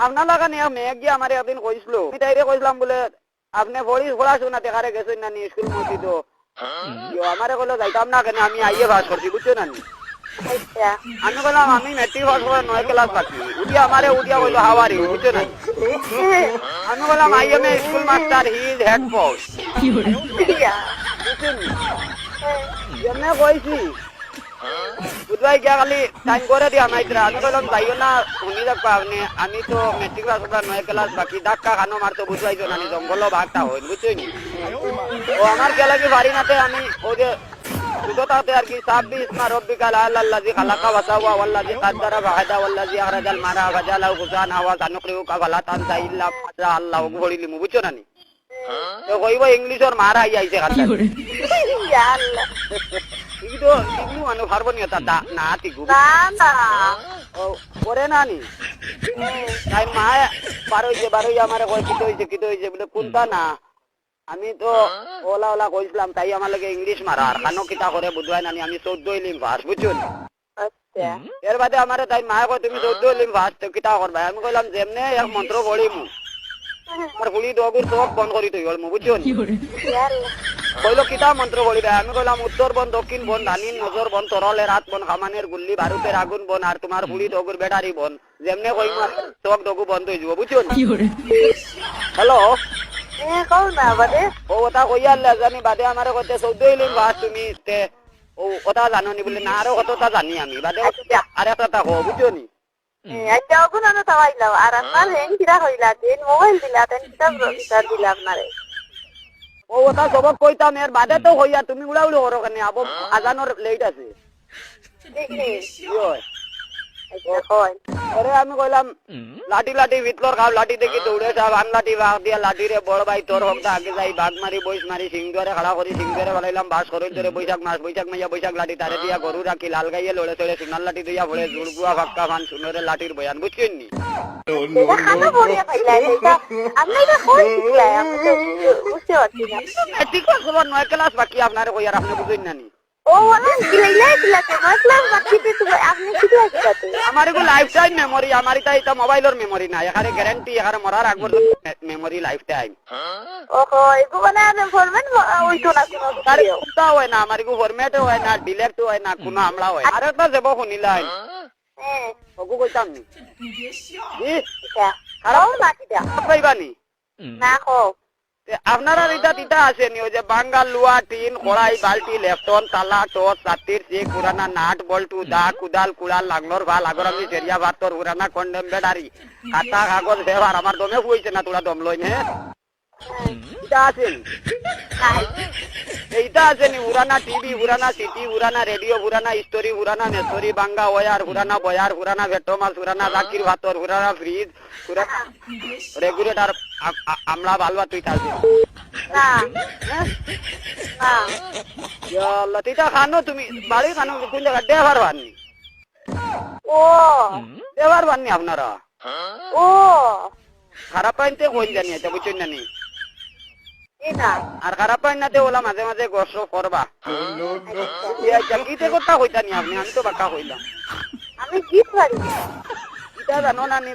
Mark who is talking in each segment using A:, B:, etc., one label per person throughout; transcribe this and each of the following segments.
A: আপনার লাগা মেয়ে গিয়ে আমার একদিন কইছিল আমি তাইরে কইছিলাম বলে আপনি পড়ি পড়াশোনা দেখারে গেছেন না নি স্কুল মতি তো। আমারে কইলো যাইতাম না কেন আমি আইয়ে পাস করছি বুঝছ না আমি বললাম আমি মেট্রিক পাস করে নয় ক্লাস বাকি। উঠিয়া আমারে উঠিয়া কইলো হাওয়ারি বুঝছ না আমি বললাম I am a school master he is head post বুঝছেন এমনি কইছি বুধবাই গিয়া খালি টাইম করে দিয়া মাইত্রা আমি কইলাম যাইও না শুনি দেখবা আপনি। আমি তো মেট্রিক পাস করা নয় ক্লাস বাকি ধাক্কা খানো মারতো বুঝবাইছো না নি জঙ্গল ভাগটা হইল বুঝছ নি? ও আমার কে লাগি বাড়ি নাতে আমি ও যে সুতোটাতে আর কি ছাব্বিশ মা রব্বিকাল আল্লাহি খালাকা ওয়াসাওয়া ওয়াল্লাজি কাদ্দারা ফাহাদা ওয়াল্লাজি আখরাজাল মারা ফাজালাহু কুসান হাওয়া সানুকরিউকা ফালা তানসা ইল্লা মা আল্লাহ বলিলি বুঝছ না নি? তো কইব ইংলিশর মারা আইছে খাতা
B: আল্লাহ।
A: ইগো ইগলু পারব নি তা না তিগু
B: না না
A: ও করে না নি তাই মা বারোই যে বারোই আমার কয় কিতো হয়েছে কিতো হয়েছে বলে কোনটা না আমি তো ওলা ওলা কইছিলাম তাই আমার লাগে ইংলিশ মারা আর খানো কিতা করে বুঝবাই নানি আমি চৌদ্দ ইলিম ফার্স্ট বুঝছ নি?
B: আচ্ছা
A: এর বাদে আমার তাই মা কয় তুমি চৌদ্দ ইলিম ফার্স্ট তো কিতা করবা আমি কইলাম যেমনে এক মন্ত্র পড়িমু আমার হুলি দগুর চোখ বন্ধ করি তুই মু কইলো কিতা মন্ত্র বলিবে? আমি কইলাম উত্তর বন দক্ষিণ বন ধানিন নজর বন তরলের রাত বন খামানের গুল্লি বারুদের আগুন বন আর তোমার হুড়ি ডগুর বেটারি বন। যেমনে কই চোখ ডগু বন্ধ হয়ে যাব বুঝছ হ্যালো
B: এ কও না বাদে।
A: ও ওটা কই জানি বাদে আমারে কইতে চৌদ্দ ইলিম বাস তুমি তে ও ওটা জানো নি বলে না আরও কতটা জানি আমি? বাদে। আর একটা তা কো বুঝছ নি?
B: আচ্ছা ওগুলো না তাওয়াইলাও আর আপনার হেন কিরা হইলা দিন মোবাইল দিলা তেন কিতাব বিচার দিলা আপনারে
A: ও ওটা সবক কইতাম এর বাদে তো হইয়া তুমি উড়া উড়ি হরো কেন আবো আজানোর লেট আছে
B: দেখি
A: ইয়ো।
B: আচ্ছা কই
A: আরে আমি কইলাম লাঠি লাঠি ভিতর খাও লাঠি দেখি দৌড়ে সব আন লাঠি বাঘ দিয়া লাঠি রে বড় ভাই তোর হোক আগে যাই বাঘ মারি বইস মারি সিং ধরে খাড়া করি সিং ধরে বাস করে ধরে বৈশাখ মাস বৈশাখ মাইয়া বৈশাখ লাঠি তারে দিয়া গরু রাখি লাল গাইয়ে লড়ে চড়ে সোনার লাঠি দিয়া ভরে জুড়গুয়া ফাক্কা ফান সুনরে লাঠির বয়ান বুঝছেন নি ঠিক আছে নয় ক্লাস বাকি আপনার কই আর আপনি বুঝেন না নি আমার এগুলো লাইফ টাইম মেমোরি আমার এটা এটা মোবাইলের মেমোরি না এখানে গ্যারান্টি এখানে মরার আগর মেমোরি লাইফ টাইম
B: ওহো এগো মানে আর ফরমেট না কোনো
A: তার
B: কিছু
A: হয় না আমার এগুলো ফরম্যাট হয় না ডিলেক্ট হয় না কোনো আমলা হয় আর একটা যাব শুনিলাই
B: হ্যাঁ।
A: ওগু কইতাম নি।
B: এটা। খাও না কিটা
A: পাইবানি
B: না? খাও
A: আপনারা এটা তিতা আছে নি ওই যে বাঙ্গাল, লুয়া, টিন, কড়াই, বালতি লেফটন তালা টস চাতির চেক কুরানা নাট, বল্টু, দা, কুদাল, কুড়াল লাগলোর ভালো আগর আমি সেরিয়া ভাতর উরানা কন্ডেম, বেডারি। খাতা, কাগজ, ব্যবহার, আমার দমে হয়েছে না তোরা দম লই নে এটা আছে নি? এইটা আছে নি উড়ানা টিভি উড়ানা সিটি উড়ানা রেডিও উড়ানা স্টোরি উড়ানা মেসরি বাঙ্গা ওয়ার উড়ানা বয়ার উড়ানা ভেটো মাছ উড়ানা জাকির ভাতর উড়ানা ফ্রিজ উড়ানা রেগুলেটর আমলা বালবা তুই থাকবে
B: না। না
A: ইয়াল্লা তিতা খানো তুমি বাড়ি খানো কোন জায়গা দেবার বাননি
B: ও।
A: দেবার বাননি আপনারা।
B: ও।
A: খারাপ পাইনতে কোন জানি এটা বুঝছেন না নি আর খারাপ পাইন নাতে ওলা মাঝে মাঝে গস করবা? কিতে কথা কইতা নি আপনি? আমি তো বাক্কা কইলাম।
B: আমি গীত পারি
A: জানো না নি?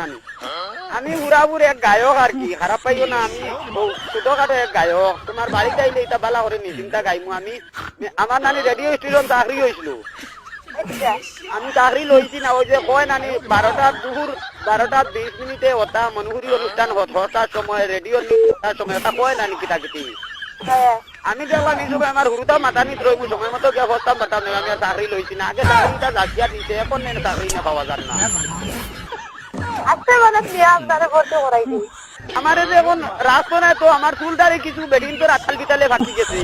A: না নি? আমি উড়াবুর এক গায়ক আর কি? খারাপ পাইও না আমি। ছোটখাটো এক গায়ক। তোমার বাড়িতে আইলে এটা বালা করে নিশ্চিন্তা গাইমু। আমি আমার নানি রেডিও স্টেশন চাকরি হয়েছিল আমি চাকরি লইছি না ওই যে কয় নানি বারোটা দুপুর বারোটা বিশ মিনিটে ওটা মনুহুরি অনুষ্ঠান হতার সময় রেডিও সময় ওটা কয় নানি কিতা কিতি আমি দেখলাম এই সময় আমার হুরুটা মাথা নিত সময় মতো নেই আমি চাকরি লইছি না আগে চাকরিটা জাগিয়া দিছে এখন নেই চাকরি না পাওয়া যান না
B: আজকে মানে আপনারা ভর্তি করাই দিই
A: আমার যে এখন রাস্তা নাই তো আমার চুলটারে কিছু বেডিন তো রাখাল বিতালে ফাটি গেছে